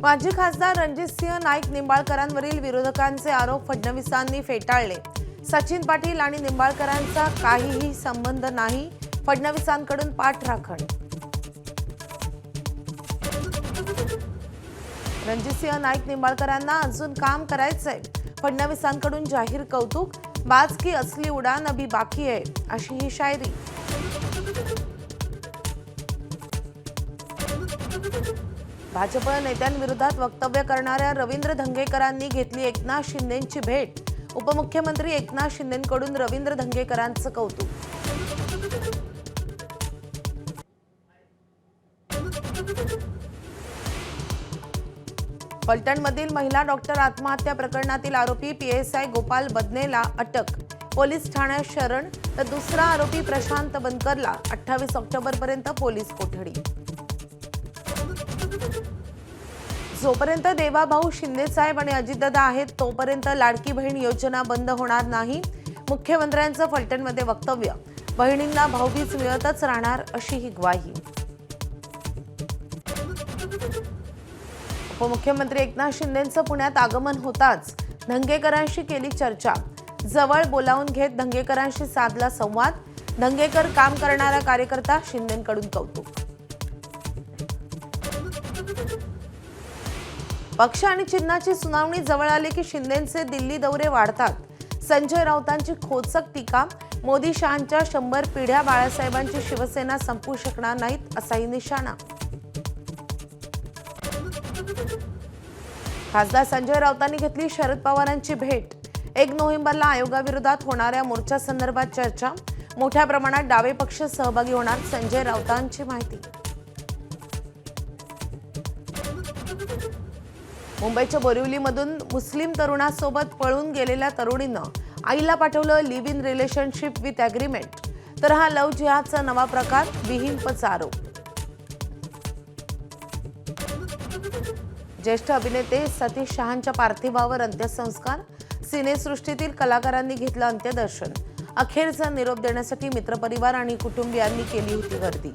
माजी खासदार रणजितसिंह नाईक निंबाळकरांवरील विरोधकांचे आरोप फडणवीसांनी फेटाळले. सचिन पाटील आणि निंबाळकरांचा काहीही संबंध नाही फडणवीसांकडून पाठराखण रणजितसिंह नाईक निंबाळकरांना अजून काम करायचंय. फडणवीसांकडून जाहीर कौतुक बाज की असली उडान अभी बाकी आहे अशी ही शायरी. भाजप नेत्यांविरोधात वक्तव्य करणाऱ्या रवींद्र धंगेकरांनी घेतली एकनाथ शिंदेची भेट. उपमुख्यमंत्री एकनाथ शिंदेकडून रवींद्र धंगेकरांचं कौतुक. पलटणमधील महिला डॉक्टर आत्महत्या प्रकरणातील आरोपी पीएसआय गोपाल बदनेला अटक. पोलीस ठाण्यात शरण तर दुसरा आरोपी प्रशांत बनकरला अठ्ठावीस ऑक्टोबरपर्यंत पोलीस कोठडी. जोपर्यंत देवाभाऊ शिंदेसाहेब आणि अजितदादा आहेत तोपर्यंत लाडकी बहीण योजना बंद होणार नाही. मुख्यमंत्र्यांचं फलटणमध्ये वक्तव्य. बहिणींना भाऊबीज मिळतच राहणार अशी ही ग्वाही. उपमुख्यमंत्री एकनाथ शिंदेचं पुण्यात आगमन होताच. धंगेकरांशी केली चर्चा. जवळ बोलावून घेत धंगेकरांशी साधला संवाद. धंगेकर काम करणारा कार्यकर्ता शिंदेंकडून कौतुक. पक्ष आणि चिन्हाची सुनावणी जवळ आली की शिंदेचे दिल्ली दौरे वाढतात. संजय राऊतांची खोचक टीका मोदी शहांच्या शंभर पिढ्या बाळासाहेबांची शिवसेना संपू शकणार नाहीत असाही निशाणा. खासदार संजय राऊतांनी घेतली शरद पवारांची भेट. एक नोव्हेंबरला आयोगाविरोधात होणाऱ्या मोर्चा संदर्भात चर्चा. मोठ्या प्रमाणात डावे पक्ष सहभागी होणार संजय राऊतांची माहिती. मुंबईच्या बोरिवलीमधून मुस्लिम तरुणासोबत पळून गेलेल्या तरुणीनं आईला पाठवलं live in relationship with agreement तर हा लव जिहादचा नवा प्रकार विहिंपचा आरोप. ज्येष्ठ अभिनेते सतीश शहांच्या पार्थिवावर अंत्यसंस्कार सिनेसृष्टीतील कलाकारांनी घेतलं अंत्यदर्शन. अखेरचा निरोप देण्यासाठी मित्रपरिवार आणि कुटुंबियांनी केली होती गर्दी.